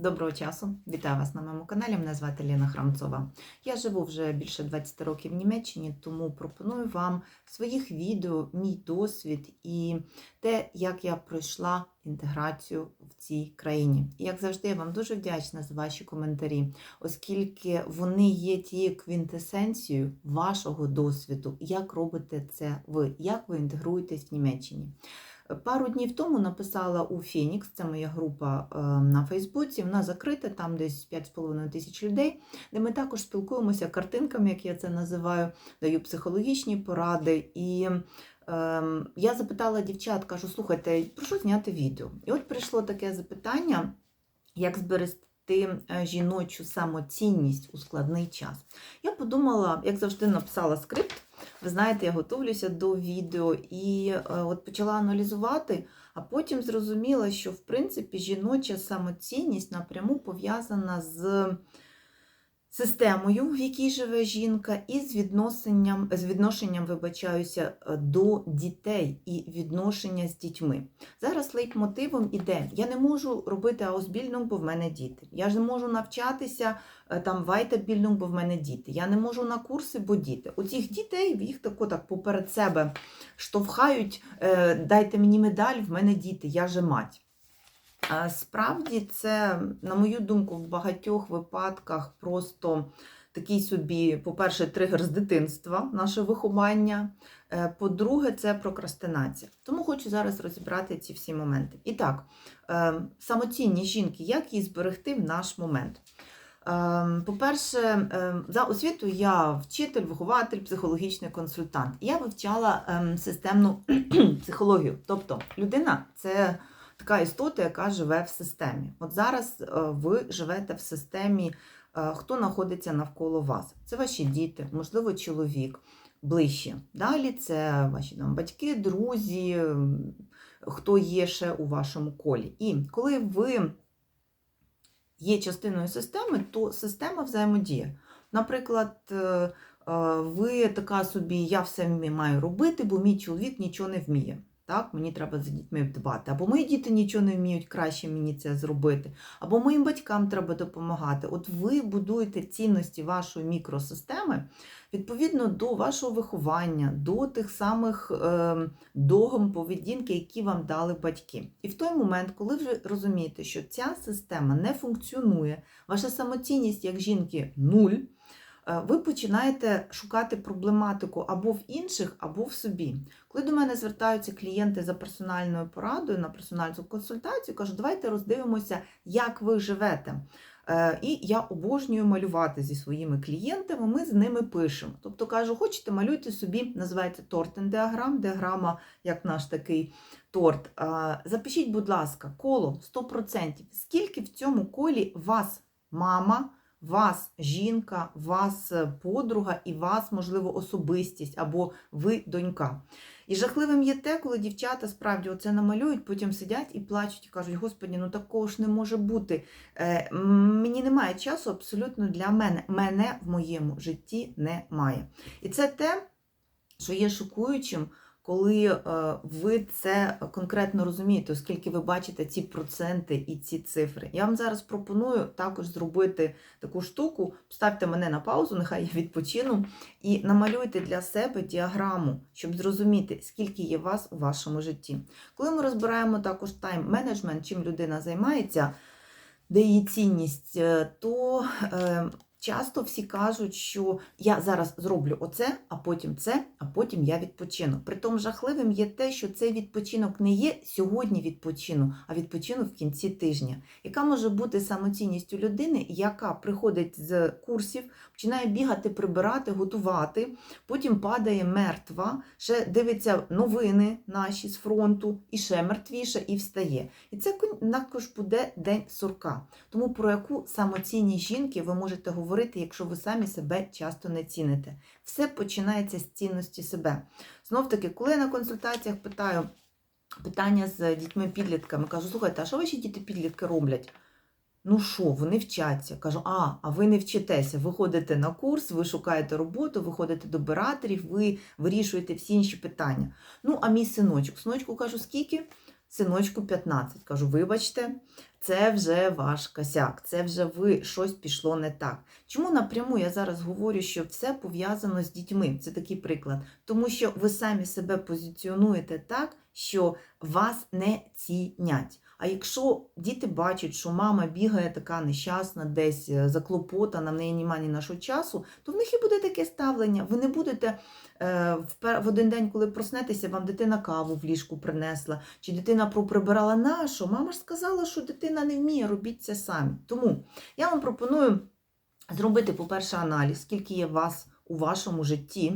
Доброго часу! Вітаю вас на моєму каналі. Мене звати Ліна Храмцова. Я живу вже більше 20 років в Німеччині, тому пропоную вам в своїх відео мій досвід і те, як я пройшла інтеграцію в цій країні. І як завжди, я вам дуже вдячна за ваші коментарі, оскільки вони є тією квінтесенцією вашого досвіду, як робите це ви, як ви інтегруєтесь в Німеччині. Пару днів тому написала у Фенікс, це моя група е, на Фейсбуці. Вона закрита, там десь 5,5 тисяч людей, де ми також спілкуємося картинками, як я це називаю, даю психологічні поради. І е, я запитала дівчат, кажу, слухайте, прошу зняти відео. І от прийшло таке запитання, як зберегти е, жіночу самоцінність у складний час. Я подумала, як завжди, написала скрипт. Ви знаєте, я готовлюся до відео і е, от почала аналізувати, а потім зрозуміла, що в принципі жіноча самоцінність напряму пов'язана з системою, в якій живе жінка, і з відношенням, з відношенням, вибачаюся, е, до дітей і відношення з дітьми. Зараз лейтмотивом іде: я не можу робити аусбільнунг, бо в мене діти. Я ж не можу навчатися е, там вайтабільнунг, бо в мене діти. Я не можу на курси, бо діти. У цих дітей їх тако так поперед себе штовхають, е, дайте мені медаль, в мене діти, я же мать. Справді, це, на мою думку, в багатьох випадках просто такий собі, по-перше, тригер з дитинства, наше виховання. Е, По-друге, це прокрастинація. Тому хочу зараз розібрати ці всі моменти. І так, е, самоцінність жінки, як її зберегти в наш момент. Е, По-перше, за освітою я вчитель, вихователь, психологічний консультант. Я вивчала ем, системну психологію. Тобто людина це така істота, яка живе в системі. От зараз е, ви живете в системі, е, хто знаходиться навколо вас. Це ваші діти, можливо, чоловік ближче. Далі це ваші там, батьки, друзі, хто є ще у вашому колі. І коли ви є частиною системи, то система взаємодіє. Наприклад, е, ви така собі, я все маю робити, бо мій чоловік нічого не вміє. Так, мені треба за дітьми дбати. Або мої діти нічого не вміють, краще мені це зробити. Або моїм батькам треба допомагати. От ви будуєте цінності вашої мікросистеми відповідно до вашого виховання, до тих самих е, догм поведінки, які вам дали батьки. І в той момент, коли ви розумієте, що ця система не функціонує, ваша самоцінність як жінки нуль. Е, Ви починаєте шукати проблематику або в інших, або в собі. Коли до мене звертаються клієнти за персональною порадою на персональну консультацію, кажуть, давайте роздивимося, як ви живете. Е, І я обожнюю малювати зі своїми клієнтами, ми з ними пишемо. Тобто кажу, хочете, малюйте собі, називається тортен-діаграм, діаграма, як наш такий торт. Е, Запишіть, будь ласка, коло 100%. Скільки в цьому колі вас мама, вас жінка, вас е, подруга і вас, можливо, особистість або ви донька. І жахливим є те, коли дівчата справді оце намалюють, потім сидять і плачуть, і кажуть, Господі, ну такого ж не може бути. Е, мені немає часу абсолютно для мене. Мене в моєму житті немає. І це те, що є шокуючим, коли е, ви це конкретно розумієте, оскільки ви бачите ці проценти і ці цифри. Я вам зараз пропоную також зробити таку штуку. Ставте мене на паузу, нехай я відпочину, і намалюйте для себе діаграму, щоб зрозуміти, скільки є вас у вашому житті. Коли ми розбираємо також тайм-менеджмент, чим людина займається, де її цінність, е, то е, часто всі кажуть, що я зараз зроблю оце, а потім це, а потім я відпочину. Притом жахливим є те, що цей відпочинок не є сьогодні відпочину, а відпочину в кінці тижня. Яка може бути самоцінністю людини, яка приходить з курсів, починає бігати, прибирати, готувати, потім падає мертва, ще дивиться новини наші з фронту, і ще мертвіше, і встає. І це також буде день сурка. Тому про яку самоцінність жінки ви можете говорити, якщо ви самі себе часто не ціните. Все починається з цінності себе. Знов таки, коли я на консультаціях питаю питання з дітьми-підлітками, кажу, слухайте, а що ваші діти-підлітки роблять? Ну що, вони вчаться. Кажу, а, а ви не вчитеся. Ви ходите на курс, ви шукаєте роботу, ви ходите до операторів, ви вирішуєте всі інші питання. Ну, а мій синочок. Синочку кажу, скільки? Синочку 15. Кажу, вибачте, це вже ваш косяк, це вже ви щось пішло не так. Чому напряму я зараз говорю, що все пов'язано з дітьми? Це такий приклад. Тому що ви самі себе позиціонуєте так, що вас не цінять. А якщо діти бачать, що мама бігає така нещасна, десь е, заклопотана, в неї немає ні нашого часу, то в них і буде таке ставлення. Ви не будете е, в, один день, коли проснетеся, вам дитина каву в ліжку принесла, чи дитина проприбирала нашу. Мама ж сказала, що дитина не вміє, робіть це самі. Тому я вам пропоную зробити, по-перше, аналіз, скільки є вас у вашому житті,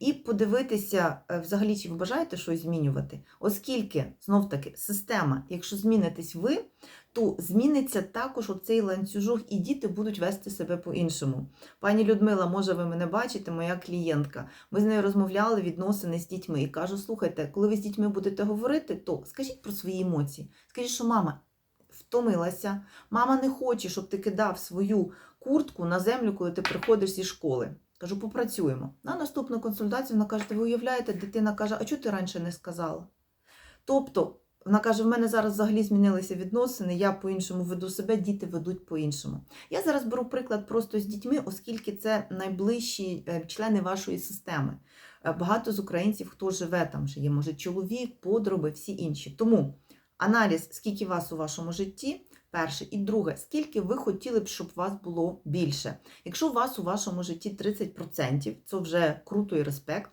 і подивитися, е, взагалі, чи ви бажаєте щось змінювати. Оскільки, знов таки, система, якщо змінитесь ви, то зміниться також оцей ланцюжок, і діти будуть вести себе по-іншому. Пані Людмила, може, ви мене бачите, моя клієнтка. Ми з нею розмовляли відносини з дітьми. І кажу: слухайте, коли ви з дітьми будете говорити, то скажіть про свої емоції. Скажіть, що мама втомилася, мама не хоче, щоб ти кидав свою куртку на землю, коли ти приходиш зі школи. Кажу, попрацюємо. На наступну консультацію вона каже, ви уявляєте, дитина каже, а чого ти раніше не сказала? Тобто, вона каже, в мене зараз взагалі змінилися відносини, я по-іншому веду себе, діти ведуть по-іншому. Я зараз беру приклад просто з дітьми, оскільки це найближчі е, члени вашої системи. Е, Багато з українців, хто живе там, вже є, може, чоловік, подруби, всі інші. Тому аналіз, скільки вас у вашому житті, перше. І друге, скільки ви хотіли б, щоб вас було більше. Якщо у вас у вашому житті 30%, це вже круто і респект.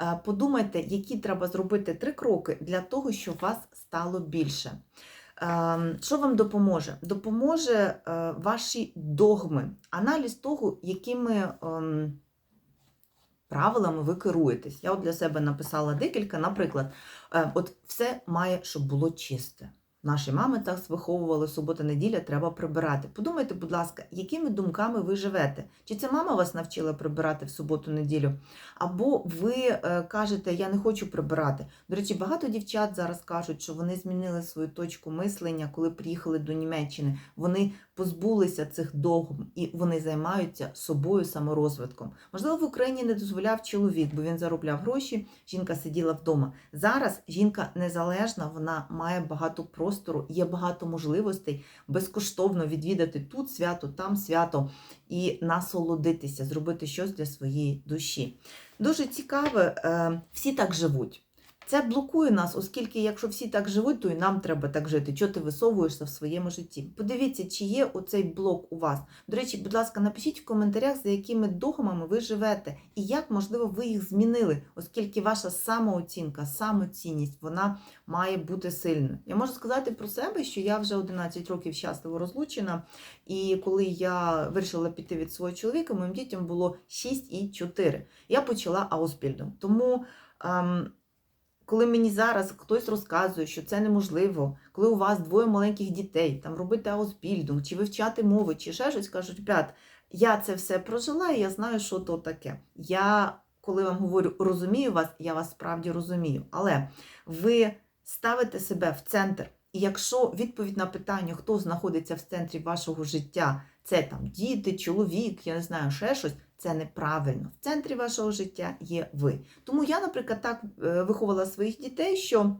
Е, Подумайте, які треба зробити три кроки для того, щоб вас стало більше. Ем, Що вам допоможе? Допоможе е, ваші догми, аналіз того, якими ем, правилами ви керуєтесь. Я от для себе написала декілька. Наприклад, е, от все має, щоб було чисте. Наші мами так виховували субота-неділя, треба прибирати. Подумайте, будь ласка, якими думками ви живете? Чи це мама вас навчила прибирати в суботу-неділю? Або ви е, кажете, я не хочу прибирати. До речі, багато дівчат зараз кажуть, що вони змінили свою точку мислення, коли приїхали до Німеччини. Вони позбулися цих догм і вони займаються собою саморозвитком. Можливо, в Україні не дозволяв чоловік, бо він заробляв гроші, жінка сиділа вдома. Зараз жінка незалежна, вона має багато простору, є багато можливостей безкоштовно відвідати тут свято, там свято і насолодитися, зробити щось для своєї душі. Дуже цікаве, е, всі так живуть. Це блокує нас, оскільки якщо всі так живуть, то і нам треба так жити. Чого ти висовуєшся в своєму житті? Подивіться, чи є оцей блок у вас. До речі, будь ласка, напишіть в коментарях, за якими догмами ви живете, і як, можливо, ви їх змінили, оскільки ваша самооцінка, самоцінність, вона має бути сильною. Я можу сказати про себе, що я вже 11 років щасливо розлучена, і коли я вирішила піти від свого чоловіка, моїм дітям було 6 і 4. Я почала аусбільдинг. Тому. Ем, коли мені зараз хтось розказує, що це неможливо, коли у вас двоє маленьких дітей, там робити аусбільдинг, чи вивчати мови, чи ще щось кажуть, ребят, я це все прожила, і я знаю, що то таке. Я, коли вам говорю, розумію вас, я вас справді розумію. Але ви ставите себе в центр. І якщо відповідь на питання, хто знаходиться в центрі вашого життя, це там діти, чоловік, я не знаю, ще щось, це неправильно. В центрі вашого життя є ви. Тому я, наприклад, так е, виховала своїх дітей, що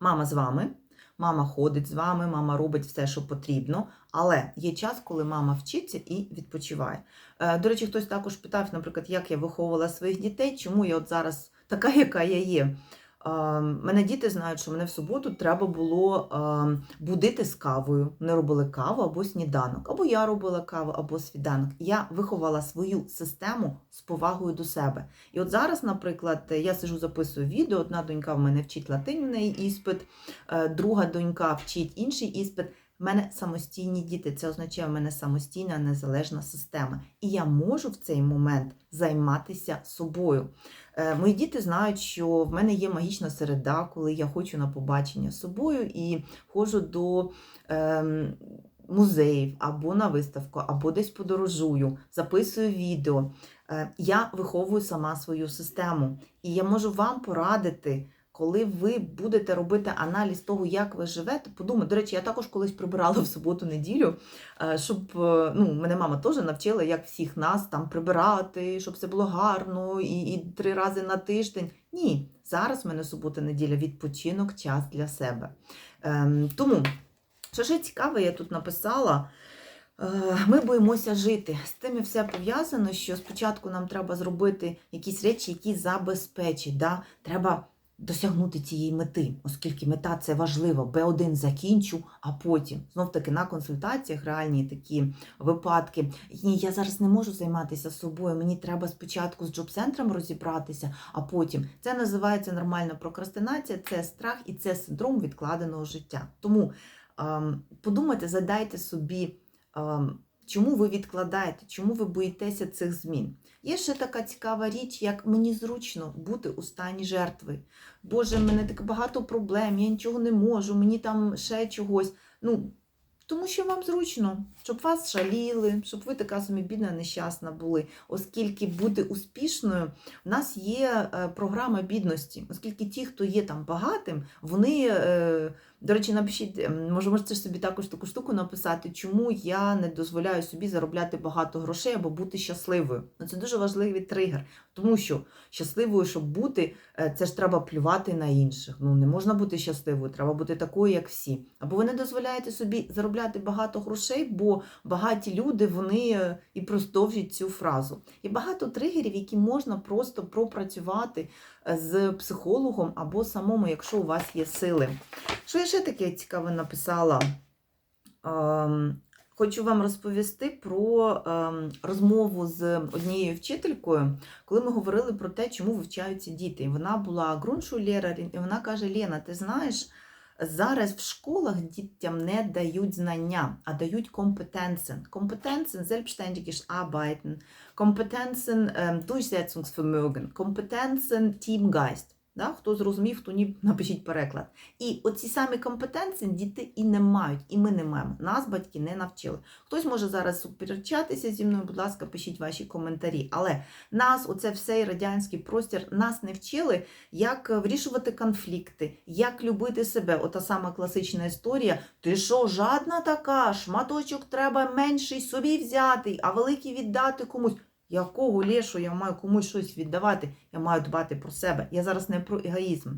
мама з вами, мама ходить з вами, мама робить все, що потрібно, але є час, коли мама вчиться і відпочиває. Е, До речі, хтось також питав, наприклад, як я виховувала своїх дітей, чому я от зараз така, яка я є. Е, Мене діти знають, що мене в суботу треба було е, будити з кавою. Вони робили каву або сніданок, або я робила каву, або сніданок. Я виховала свою систему з повагою до себе. І от зараз, наприклад, я сижу, записую відео. Одна донька в мене вчить неї іспит, е, друга донька вчить інший іспит. В мене самостійні діти, це означає, в мене самостійна незалежна система. І я можу в цей момент займатися собою. Е, Мої діти знають, що в мене є магічна середа, коли я хочу на побачення собою і ходжу до ем, музеїв або на виставку, або десь подорожую, записую відео. Е, Я виховую сама свою систему. І я можу вам порадити. Коли ви будете робити аналіз того, як ви живете, подумайте, до речі, я також колись прибирала в суботу-неділю, е, щоб е, ну, мене мама теж навчила, як всіх нас там прибирати, щоб все було гарно і, і три рази на тиждень. Ні, зараз в мене субота-неділя відпочинок, час для себе. Ем, тому Що ще цікаве, я тут написала. е, Ми боїмося жити. З тим і все пов'язано, що спочатку нам треба зробити якісь речі, які забезпечать. Да? Треба досягнути цієї мети, оскільки мета це важливо. Б1 закінчу, а потім знов таки на консультаціях реальні такі випадки. Ні, я зараз не можу займатися собою. Мені треба спочатку з джоб-центром розібратися, а потім це називається нормальна прокрастинація, це страх і це синдром відкладеного життя. Тому ем, подумайте, задайте собі, ем, чому ви відкладаєте, чому ви боїтеся цих змін. Є ще така цікава річ, як мені зручно бути у стані жертви. Боже, в мене так багато проблем, я нічого не можу, мені там ще чогось. Ну, тому що вам зручно, щоб вас шаліли, щоб ви така собі бідна, нещасна були. Оскільки бути успішною, в нас є е, програма бідності, оскільки ті, хто є там багатим, вони. До речі, напишіть, ем, може, можете собі також таку штуку написати, чому я не дозволяю собі заробляти багато грошей або бути щасливою. Ну, Це дуже важливий тригер, тому що щасливою, щоб бути, е, це ж треба плювати на інших. Ну не можна бути щасливою, треба бути такою, як всі. Або ви не дозволяєте собі заробляти багато грошей, бо багаті люди вони е, і продовжують цю фразу. І багато тригерів, які можна просто пропрацювати е, з психологом або самому, якщо у вас є сили. Що я ще таке цікаве написала? Ем, Хочу вам розповісти про ем, розмову з однією вчителькою, коли ми говорили про те, чому вивчаються діти. І Вона була ґрунтшулєра, і вона каже: Лена, ти знаєш, зараз в школах дітям не дають знання, а дають компетенцen. Компетенцen, selbstständiges Arbeiten, Компетенцен ähm, Durchsetzungsvermögen, Компетенцен Teamgeist. Да? Хто зрозумів, хто ні, напишіть переклад. І оці самі компетенції діти і не мають, і ми не маємо. Нас батьки не навчили. Хтось може зараз суперечатися зі мною, будь ласка, пишіть ваші коментарі. Але нас, оце все радянський простір, нас не вчили, як вирішувати конфлікти, як любити себе. Ота сама класична історія. Ти що, жадна така? Шматочок треба менший собі взяти, а великий віддати комусь. Якого лішу я маю комусь щось віддавати, я маю дбати про себе. Я зараз не про егоїзм.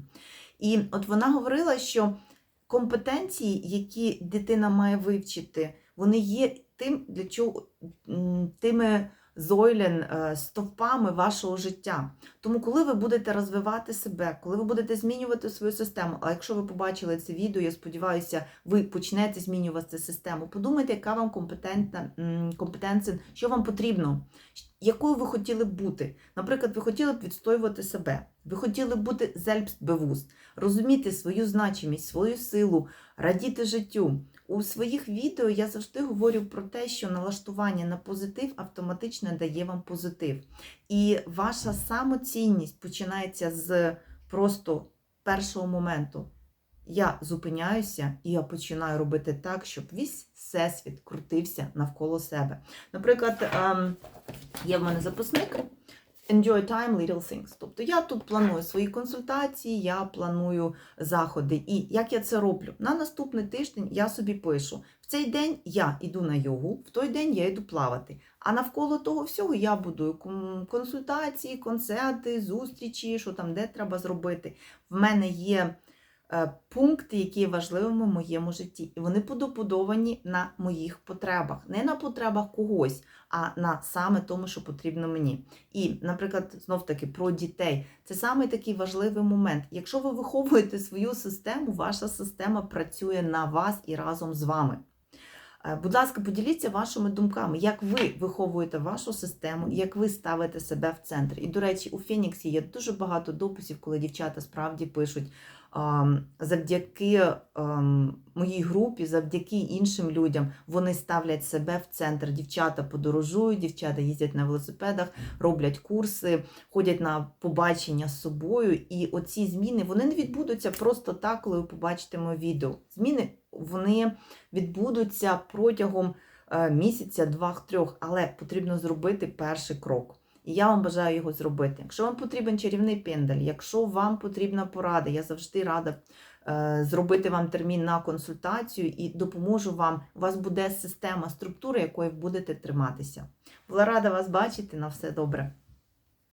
І от вона говорила, що компетенції, які дитина має вивчити, вони є тим, для чого тими зойлен, е, стовпами вашого життя. Тому, коли ви будете розвивати себе, коли ви будете змінювати свою систему, а якщо ви побачили це відео, я сподіваюся, ви почнете змінювати систему. Подумайте, яка вам компетентна компетенція, що вам потрібно, якою ви хотіли б бути. Наприклад, ви хотіли б відстоювати себе, ви хотіли б бути selbstbewusst, розуміти свою значимість, свою силу, радіти життю. У своїх відео я завжди говорю про те, що налаштування на позитив автоматично дає вам позитив. І ваша самоцінність починається з просто першого моменту. Я зупиняюся і я починаю робити так, щоб весь всесвіт крутився навколо себе. Наприклад, ем, є в мене записник. Enjoy time, little things. Тобто я тут планую свої консультації, я планую заходи. І як я це роблю? На наступний тиждень я собі пишу: в цей день я йду на йогу, в той день я йду плавати. А навколо того всього я будую консультації, концерти, зустрічі, що там де треба зробити. В мене є пункти, які є важливими в моєму житті. І вони побудовані на моїх потребах, не на потребах когось, а на саме тому, що потрібно мені. І, наприклад, знов таки про дітей. Це саме такий важливий момент. Якщо ви виховуєте свою систему, ваша система працює на вас і разом з вами. Е, Будь ласка, поділіться вашими думками, як ви виховуєте вашу систему, як ви ставите себе в центр. І, до речі, у Феніксі є дуже багато дописів, коли дівчата справді пишуть завдяки моїй групі, завдяки іншим людям, вони ставлять себе в центр. Дівчата подорожують, дівчата їздять на велосипедах, роблять курси, ходять на побачення з собою. І оці зміни вони не відбудуться просто так, коли ви побачите моє відео. Зміни вони відбудуться протягом е, місяця, двох-трьох, але потрібно зробити перший крок. І я вам бажаю його зробити. Якщо вам потрібен чарівний пендель, якщо вам потрібна порада, я завжди рада е, зробити вам термін на консультацію і допоможу вам. У вас буде система, структура, якої будете триматися. Була рада вас бачити. На все добре.